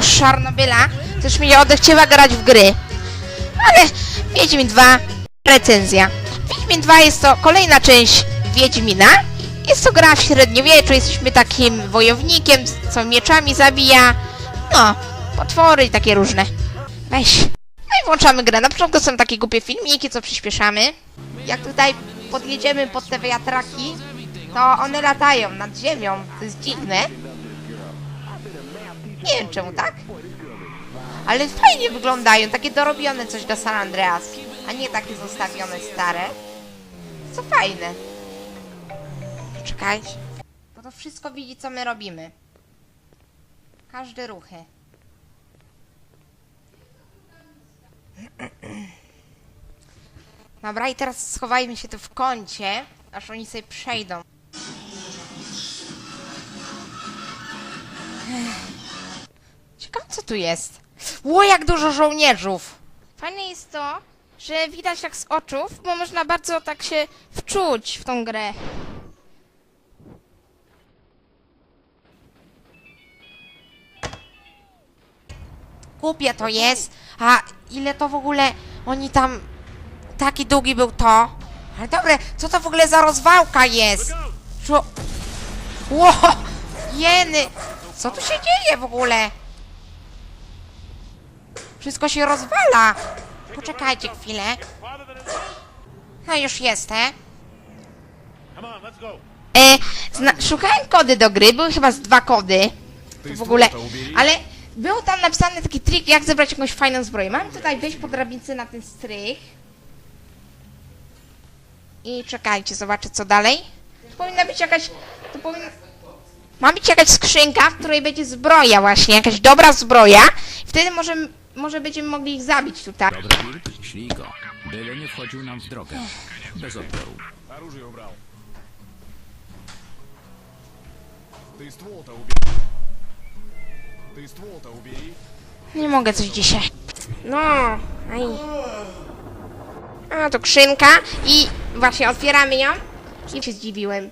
z Czarnobyla, też mi odechciewa grać w gry. Ale Wiedźmin 2, recenzja. Wiedźmin 2 jest to kolejna część Wiedźmina. Jest to gra w średniowieczu, jesteśmy takim wojownikiem, co mieczami zabija. No, potwory i takie różne. Weź. No i włączamy grę. Na początku są takie głupie filmiki, co przyspieszamy. Jak tutaj podjedziemy pod te wiatraki, to one latają nad ziemią. To jest dziwne. Nie wiem czemu tak. Ale fajnie wyglądają, takie dorobione coś do San Andreas, a nie takie zostawione stare. Co fajne. Czekajcie. Bo to wszystko widzi, co my robimy. Każde ruchy. Dobra, i teraz schowajmy się tu w kącie, aż oni sobie przejdą. Co tu jest. Ło, jak dużo żołnierzów! Fajne jest to, że widać tak z oczów, bo można bardzo tak się wczuć w tą grę. Głupie to jest. A ile to w ogóle oni tam... Taki długi był to. Ale dobre, co to w ogóle za rozwałka jest? Czo... Ło! Jeny! Co tu się dzieje w ogóle? Wszystko się rozwala. Poczekajcie chwilę. No już jestem. E, szukałem kody do gry, były chyba z dwa kody. To w ogóle. Ale był tam napisany taki trik, jak zebrać jakąś fajną zbroję. Mam tutaj wejść po drabince na ten strych. I czekajcie, zobaczę co dalej. Tu powinna być jakaś. Tu powinna... Ma być jakaś skrzynka, w której będzie zbroja właśnie, jakaś dobra zbroja. Wtedy może, może będziemy mogli ich zabić tutaj. Dobry wilk, ślij go. Byle nie wchodził nam w drogę. Bez odporu. Оружие убрал. Ты ствол-то убери. Ты ствол-то убери. Nie mogę coś dzisiaj. No, aj. A, to skrzynka i właśnie otwieramy ją i się zdziwiłem.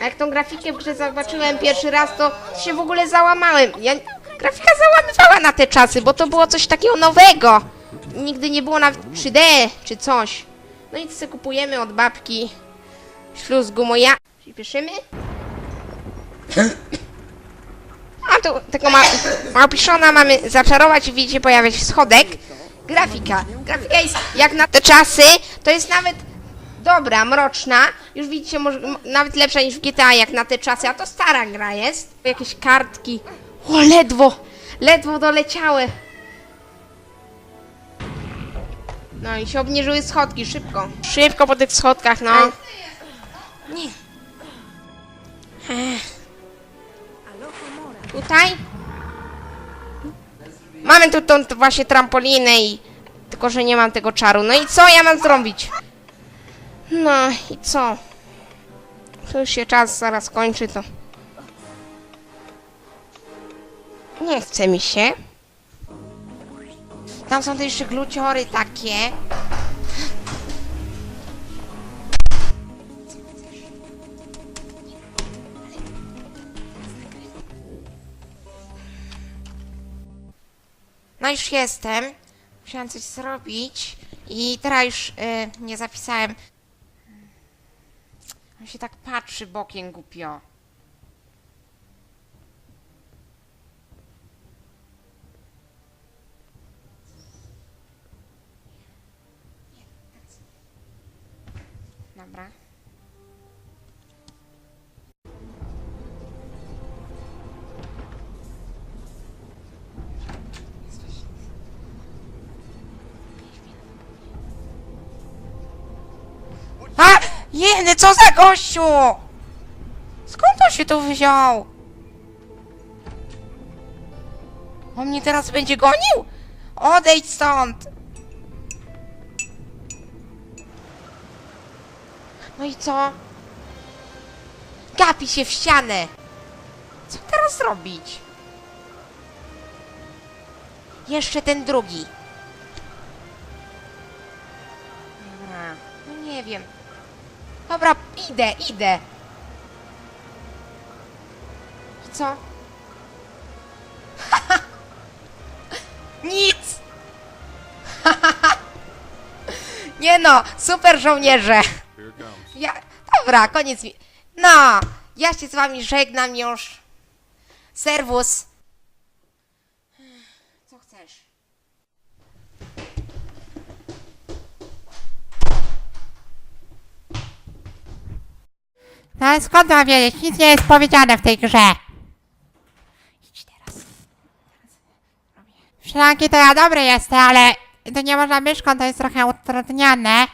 A jak tą grafikę w grze zobaczyłem pierwszy raz, to się w ogóle załamałem. Ja, grafika załamywała na te czasy, bo to było coś takiego nowego. Nigdy nie było nawet 3D czy coś. No i sobie kupujemy od babki śluz gumoja. Przyspieszymy. A tu tego ma, małpiszona mamy zaczarować i widzicie pojawia się schodek. Grafika. Grafika jest jak na te czasy, to jest nawet dobra, mroczna. Już widzicie, może, nawet lepsza niż w GTA jak na te czasy, a to stara gra jest. Jakieś kartki. O, ledwo, ledwo doleciały. No i się obniżyły schodki, szybko. Szybko po tych schodkach, no. Nie. Ech. Tutaj? Mamy tu tą t- właśnie trampolinę i... Tylko, że nie mam tego czaru. No i co ja mam zrobić? No i co? To już się czas zaraz kończy, to... Nie chce mi się. Tam są te jeszcze gluciory takie. No już jestem. Musiałam coś zrobić i teraz już y, nie zapisałem. On się tak patrzy bokiem głupio. Jeny, co za gościu! Skąd on się tu wziął? On mnie teraz będzie gonił? Odejdź stąd! No i co? Gapi się w ścianę! Co teraz zrobić? Jeszcze ten drugi. Dobra, no nie wiem. Dobra, idę, idę. I co? Nic! Nie no, super żołnierze! Ja, dobra, koniec mi. No, ja się z wami żegnam już. Serwus. Co chcesz? No ale skąd mam wiedzieć? Nic nie jest powiedziane w tej grze. Idź teraz. Szranki to ja dobry jestem, ale to nie można myszką, to jest trochę utrudnione.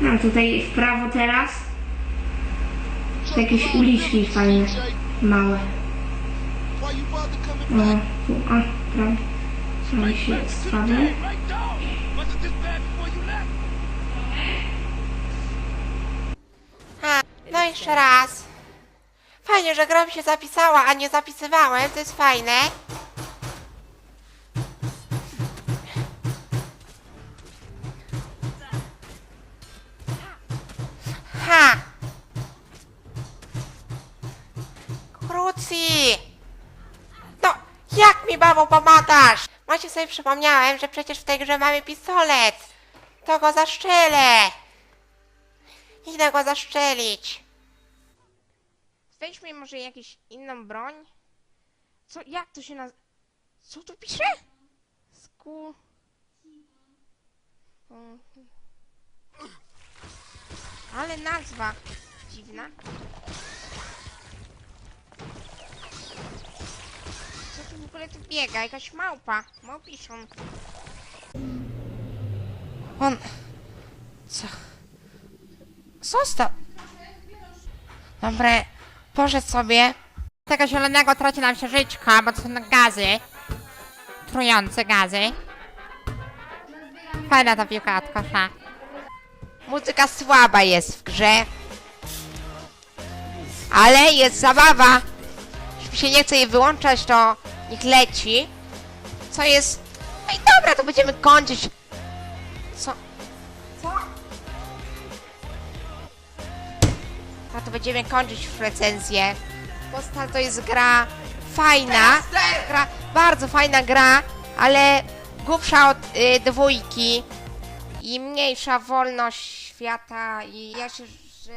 No tutaj w prawo teraz. Jakieś uliczki fajne, małe. O, tu, a, prawo. Prawo się sprawy. A, no jeszcze raz. Fajnie, że gra mi się zapisała, a nie zapisywałem, to jest fajne. Ha! Krucji! No, jak mi babo pomagasz? Właśnie sobie przypomniałem, że przecież w tej grze mamy pistolet. To go zaszczelę. Idę go zaszczelić. Weźmy może jakąś inną broń? Co, jak to się naz... Co tu pisze? Sku... Ale nazwa dziwna. Co tu w ogóle tu biega? Jakaś małpa. Małpiszon. On... Co? Został. Dobre, poszedł sobie. Tego zielonego traci nam się żyćka, bo to są gazy. Trujące gazy. Fajna ta piłka od kosza. Muzyka słaba jest w grze. Ale jest zabawa. Jeśli się nie chce jej wyłączać, to niech leci. Co jest... No i dobra, to będziemy kończyć. Co? Co? A to będziemy kończyć recenzję. Postal to jest gra fajna. Gra, bardzo fajna gra, ale głupsza od y, dwójki i mniejsza wolność świata i ja się, że...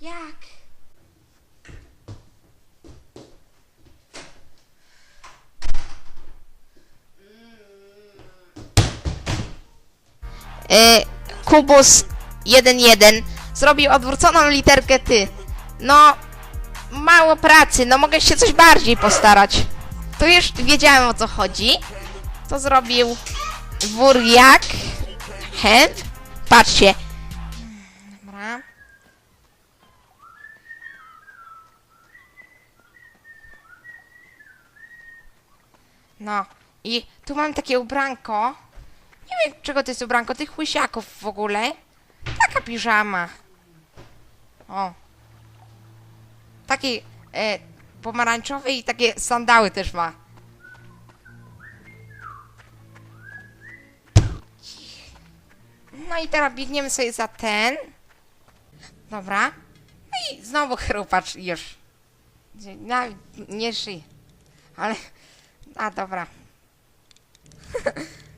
Jak? Kubus 1.1 zrobił odwróconą literkę ty. No, mało pracy, no mogę się coś bardziej postarać. To już wiedziałem o co chodzi. To zrobił Wuriak. Hand. Patrzcie. No. I tu mam takie ubranko. Nie wiem, czego to jest ubranko, tych łysiaków w ogóle. Taka piżama. O. Takie e, pomarańczowe i takie sandały też ma. No i teraz biegniemy sobie za ten. Dobra. No i znowu chrupacz już. No, nie szyj. Ale... A, dobra.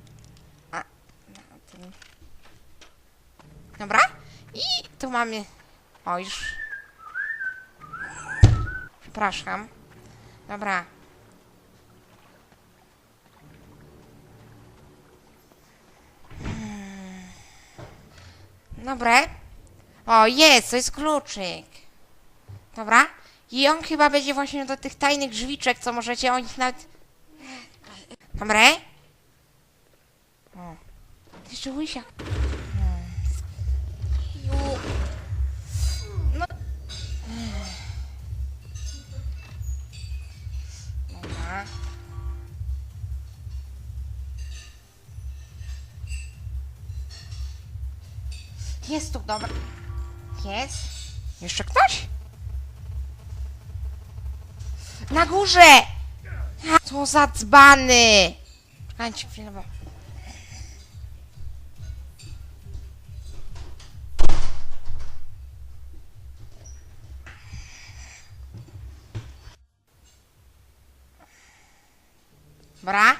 Dobra. I tu mamy... O, już... Przepraszam. Dobra. Hmm. Dobre. O, jest, to jest kluczyk. Dobra. I on chyba będzie właśnie do tych tajnych drzwiczek, co możecie o nich nawet... Dobre. O. Jeszcze łysiak. jest tu, dobra. Jest. Jeszcze ktoś? Na górze! Co za dzbany! Czekajcie chwilę. Bra?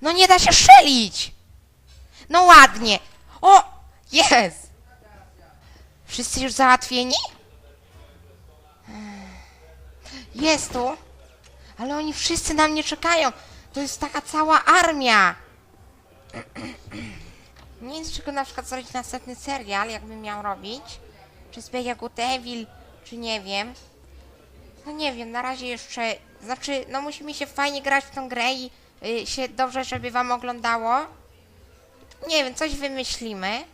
No nie da się szelić! No ładnie! O! Jest! Wszyscy już załatwieni? Jest tu. Ale oni wszyscy na mnie czekają. To jest taka cała armia. Nie z czego na przykład zrobić następny serial, jakbym miał robić. Czy z Bejagу Devil, czy nie wiem. No nie wiem, na razie jeszcze... Znaczy, no musimy się fajnie grać w tą grę i y, się dobrze, żeby wam oglądało. Nie wiem, coś wymyślimy.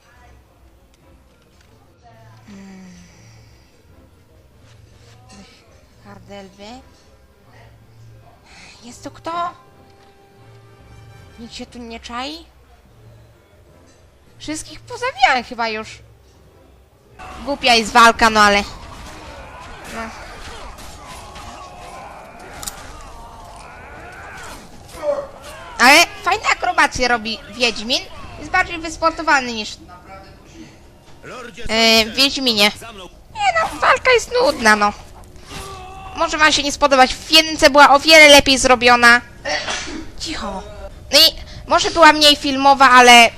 Hmm. Hardelby. Jest tu kto? Nikt się tu nie czai? Wszystkich pozabijałem chyba już. Głupia jest walka, no ale... No. Ale fajne akrobacje robi Wiedźmin. Jest bardziej wysportowany niż w Wiedźminie. Nie no, walka jest nudna, no. Może wam się nie spodobać. W jedynce była o wiele lepiej zrobiona. Cicho. No i może była mniej filmowa, ale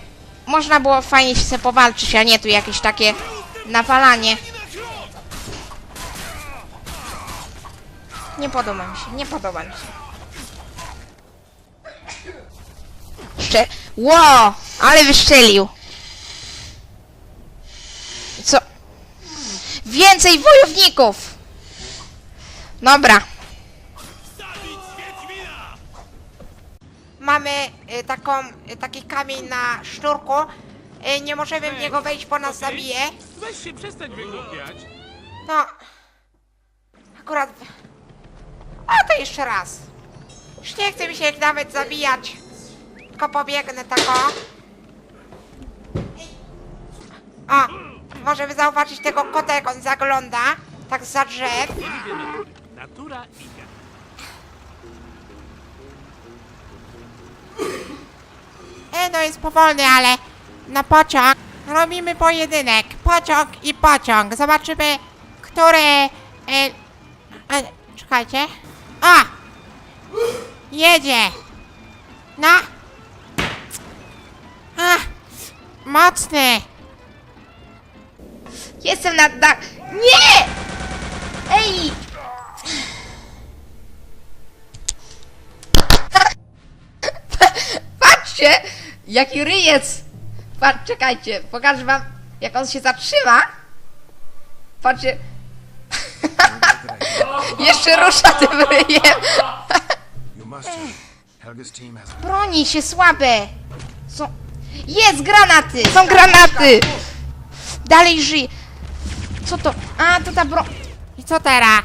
można było fajnie się sobie powalczyć, a nie tu jakieś takie nawalanie. Nie podoba mi się, nie podoba mi się. Jeszcze... Ło! Ale wyszczelił. Co? Więcej wojowników! Dobra. Mamy y, taką, y, taki kamień na sznurku. Y, nie możemy w niego wejść, bo nas zabije. Weź się przestań wygłupiać. No. Akurat. A to jeszcze raz. Już nie chce mi się nawet zabijać. Tylko pobiegnę tako. O, możemy zauważyć tego kota, jak on zagląda. Tak za drzew. Natura. E, no jest powolny, ale na pociąg robimy pojedynek. Pociąg i pociąg. Zobaczymy, który... E, e, czekajcie. A! Jedzie! No! Mocny! Jestem na dach... Nie! Ej! Patrzcie, jaki ryjec! Patrz, czekajcie, pokażę wam, jak on się zatrzyma. Patrzcie. Jeszcze rusza tym ryjem. Broni się słabe. Są... Jest, granaty! Są granaty! Dalej żyje. Co to? A, to ta bro... I co teraz?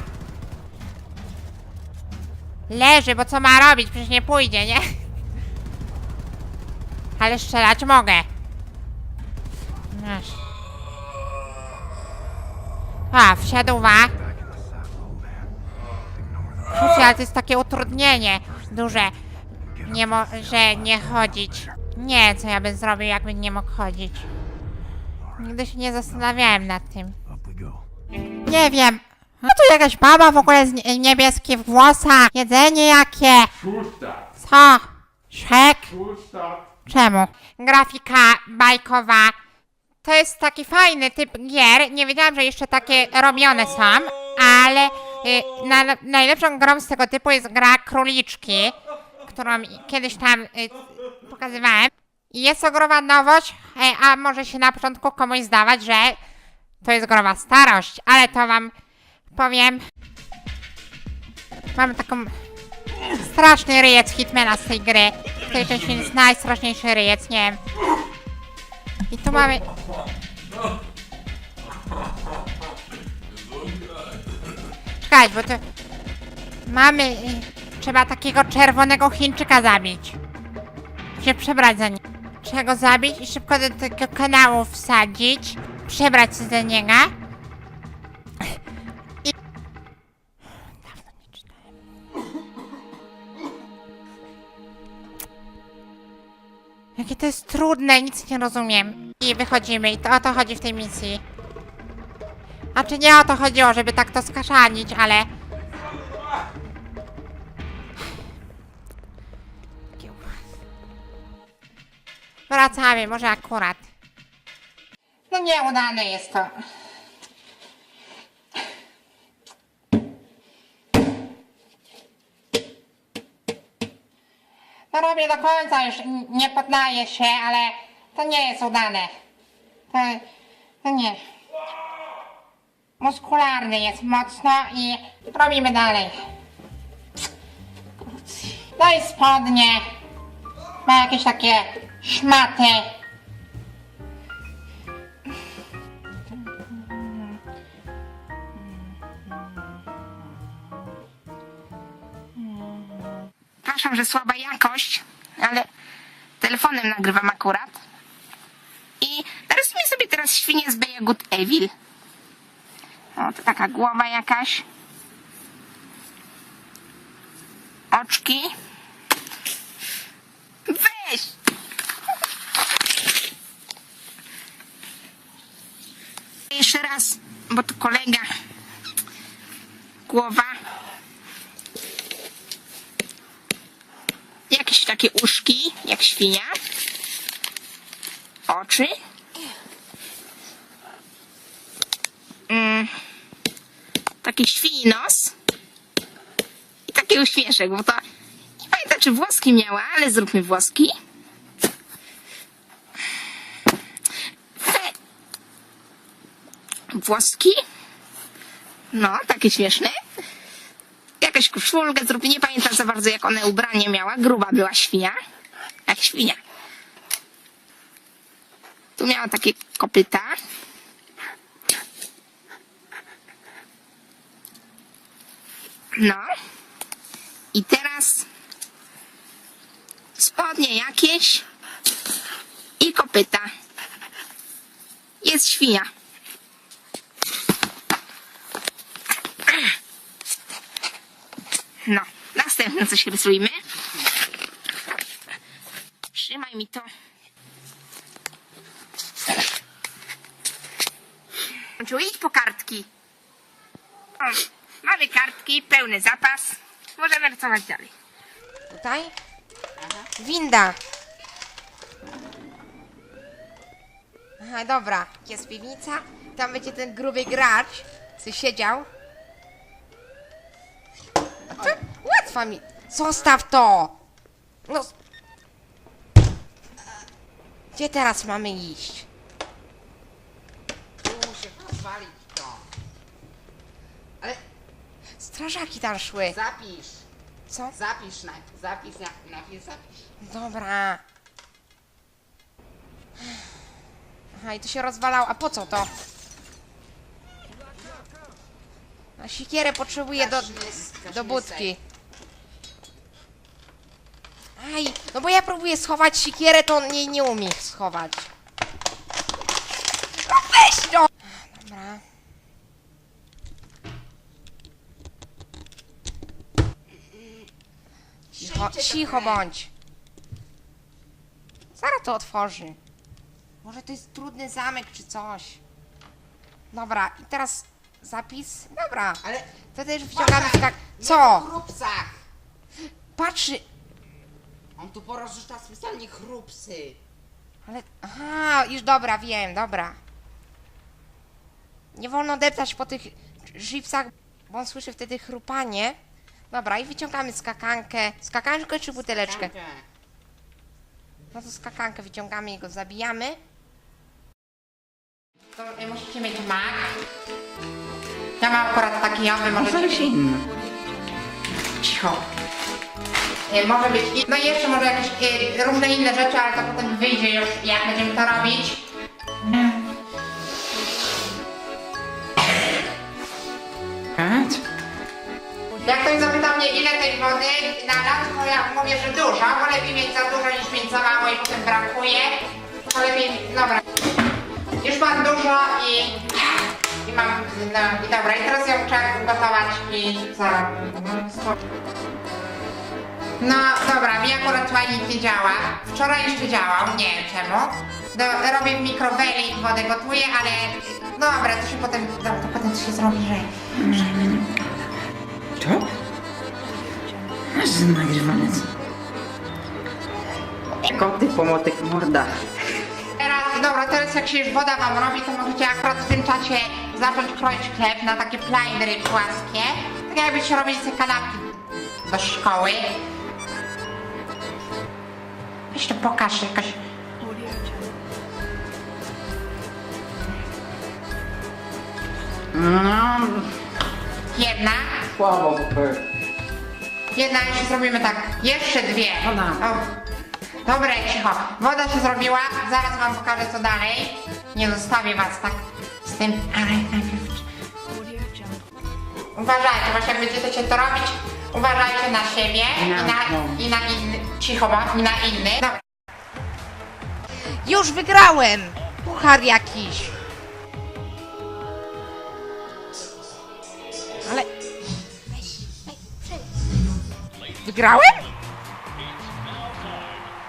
Leży, bo co ma robić? Przecież nie pójdzie, nie? Ale strzelać mogę. Masz. A, wsiadła. Słuchajcie, ale to jest takie utrudnienie duże. Nie może nie chodzić. Nie, co ja bym zrobił, jakbym nie mógł chodzić. Nigdy się nie zastanawiałem nad tym. Nie wiem. A tu jakaś baba w ogóle z nie- niebieskie w włosach. Jedzenie jakie. Co? Szek? Czemu? Grafika bajkowa. To jest taki fajny typ gier. Nie wiedziałam, że jeszcze takie robione są, ale y, na, najlepszą grą z tego typu jest gra Króliczki, którą kiedyś tam y, pokazywałem. I jest to growa nowość, e, a może się na początku komuś zdawać, że to jest growa starość, ale to wam powiem. Mamy taką straszny ryjec Hitmana z tej gry. W tej części jest najstraszniejszy ryjec, nie wiem. I tu mamy... Czekaj, bo to... Mamy... y, Trzeba takiego czerwonego Chińczyka zabić. Się przebrać za niego. Trzeba go zabić i szybko do tego kanału wsadzić. Przebrać się za niego. I... Dawno nie czytałem. Jakie to jest trudne, nic nie rozumiem. I wychodzimy i to o to chodzi w tej misji. A czy nie o to chodziło, żeby tak to skaszanić, ale... Wracamy, może akurat. No nieudane jest to. No robię do końca, już nie poddaję się, ale to nie jest udane. To, to nie. Muskularny jest mocno i robimy dalej. No i spodnie. Ma jakieś takie szmaty. Przepraszam, że słaba jakość, ale telefonem nagrywam akurat. I narysuję sobie teraz świnię z Bejagut Evil. O, to taka głowa jakaś. Oczki. Weź! Jeszcze raz, bo tu kolega. Głowa. Jakieś takie uszki, jak świnia. Oczy. Mm, taki świni nos. I taki uśmieszek, bo to nie pamiętam, czy włoski miała, ale zróbmy włoski. Włoski. No, takie śmieszne. Jakaś koszulkę zrób, nie pamiętam za bardzo jak ona ubranie miała. Gruba była świnia. Jak świnia. Tu miała takie kopyta. No. I teraz spodnie jakieś i kopyta. Jest świnia. No, następne coś rysujmy. Trzymaj mi to. Ciu, idź po kartki. O, mamy kartki, pełny zapas. Możemy rysować dalej. Tutaj? Winda. Aha, dobra. Jest piwnica. Tam będzie ten gruby gracz, co siedział. A to łatwo mi. Zostaw to! No. Gdzie teraz mamy iść? Muszę pozwolić to. Ale. Strażaki tam szły. Zapisz. Co? Zapisz najpierw. Zapisz, na- najpierw zapisz. Dobra. Aha, i to się rozwalało. A po co to? A sikierę potrzebuję do, do budki. Aj, no bo ja próbuję schować sikierę, to on jej nie umie schować. No weź to! Dobra. Cicho, cicho bądź. Zaraz to otworzy. Może to jest trudny zamek czy coś. Dobra, i teraz zapis. Dobra, Ale to też wciągamy skak... nie Co? chrupsach. Patrzy... On tu porozrzuca specjalnie chrupsy. Ale... Aha, już dobra, wiem, dobra. Nie wolno deptać po tych żywcach, bo on słyszy wtedy chrupanie. Dobra, i wyciągamy skakankę. Skakankę czy buteleczkę? Kankę. No to skakankę wyciągamy i go zabijamy. To y, musicie mieć mak. Ja mam akurat taki, a wy możecie mieć... inny. Cicho. Y, Może być... i- No i jeszcze może jakieś y, różne inne rzeczy, ale to potem wyjdzie już, jak będziemy to robić. Jak ktoś zapyta mnie, ile tej wody nalać, to ja mówię, że dużo, bo lepiej mieć za dużo niż mieć za mało i potem brakuje. To lepiej, dobra. Już mam dużo i, i mam, no i dobra, i teraz ją trzeba gotować i. No dobra, mi akurat tutaj nic nie działa. Wczoraj jeszcze działał, nie wiem czemu. Do, robię w mikroweli i wodę gotuję, ale no dobra, to się potem, dobra, to potem to się zrobi, że... Co? Masz nagrywanie. Koty pomotek morda. Teraz, dobra, teraz jak się już woda wam robi, to możecie akurat w tym czasie zacząć kroić chleb na takie plajdery płaskie. Tak jakbyście robili sobie kanapki do szkoły. To pokaż jakoś. No, jedna. Słabo, Jedna jeszcze zrobimy tak. Jeszcze dwie. O. Dobra, cicho. Woda się zrobiła. Zaraz wam pokażę co dalej. Nie zostawię was tak z tym. Ale najpierw. Uważajcie, właśnie jak będziecie to robić, uważajcie na siebie i na, i na inny. Cicho, i na inny. Dobra. Już wygrałem! Puchar jakiś. Ale. Wygrałem?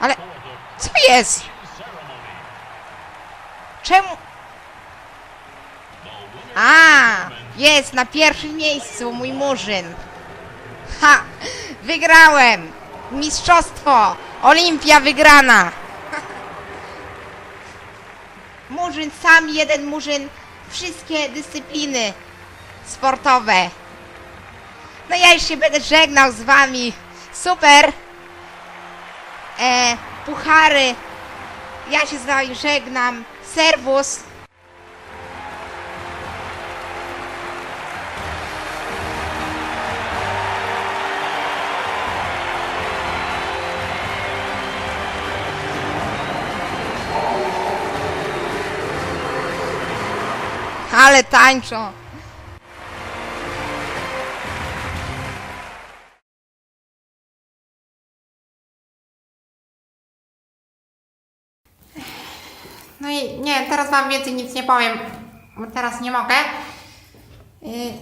Ale co jest? Czemu? A, jest na pierwszym miejscu mój murzyn. Ha, wygrałem. Mistrzostwo. Olimpia wygrana. Murzyn sam, jeden murzyn, wszystkie dyscypliny sportowe. No ja już się będę żegnał z wami. Super. E, puchary. Ja się z wami żegnam. Serwus. Ale tańczą. No i nie, teraz wam więcej nic nie powiem, bo teraz nie mogę. Y,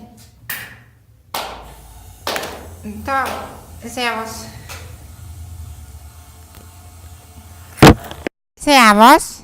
To zjawos. Zjawos.